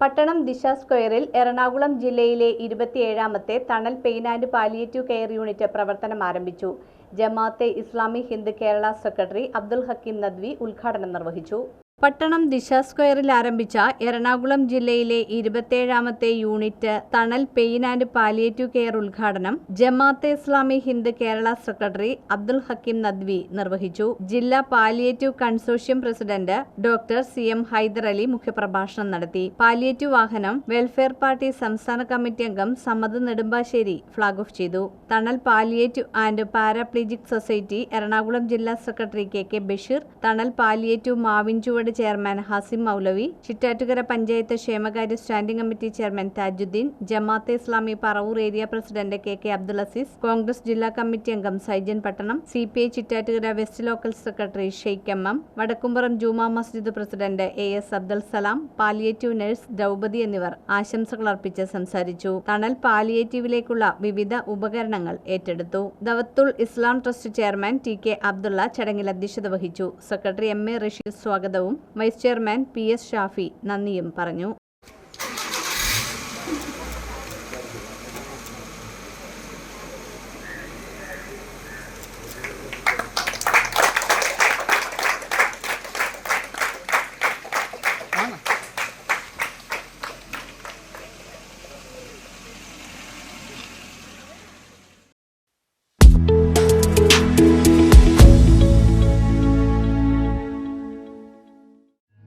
പട്ടണം ദിശ സ്ക്വയറിൽ എറണാകുളം ജില്ലയിലെ ഇരുപത്തിയേഴാമത്തെ Thanal pain and palliative care unit പ്രവർത്തനം ആരംഭിച്ചു. ജമാഅത്തെ ഇസ്ലാമി ഹിന്ദ് കേരള സെക്രട്ടറി അബ്ദുൽ ഹക്കീം നദ്വി ഉദ്ഘാടനം നിർവഹിച്ചു. പട്ടണം ദിശ സ്ക്വയറിൽ ആരംഭിച്ച എറണാകുളം ജില്ലയിലെ ഇരുപത്തിയേഴാമത്തെ unit Thanal pain and palliative care ഉദ്ഘാടനം ജമാഅത്തെ ഇസ്ലാമി ഹിന്ദ് കേരള സെക്രട്ടറി അബ്ദുൽ ഹക്കീം നദ്വി നിർവഹിച്ചു. ജില്ലാ palliative consortium president doctor C M Haider Ali മുഖ്യപ്രഭാഷണം നടത്തി. പാലിയേറ്റീവ് വാഹനം വെൽഫെയർ പാർട്ടി സംസ്ഥാന കമ്മിറ്റി അംഗം സമ്മത് നെടുമ്പാശ്ശേരി ഫ്ളാഗ് ഓഫ് ചെയ്തു. Thanal palliative and paraplegic society Ernakulam ജില്ലാ secretary K K Basheer Thanal palliative Mavinchuvadu chairman Hasim Maulavi Chittattukara panchayat ക്ഷേമകാര്യ standing committee chairman Thajudheen Jamaat-e Islami Paravur area president K K Abdul Azeez Congress ജില്ലാ committee അംഗം Saijan Pattanam C P I Chittattukara west local secretary Sheikh M M Vadakkumpuram Juma Masjid president A S Abdul Salam palliative nurse Draupadi എന്നിവർ ആശംസകൾ അർപ്പിച്ച് സംസാരിച്ചു. തണൽ പാലിയേറ്റീവിലേക്കുള്ള വിവിധ ഉപകരണങ്ങൾ ഏറ്റെടുത്തു. Dawathul Islam trust chairman T K Abdulla ചടങ്ങിൽ അധ്യക്ഷത വഹിച്ചു. സെക്രട്ടറി എം എ റഷീദ് സ്വാഗതവും vice chairman P S Shafi നന്ദിയും പറഞ്ഞു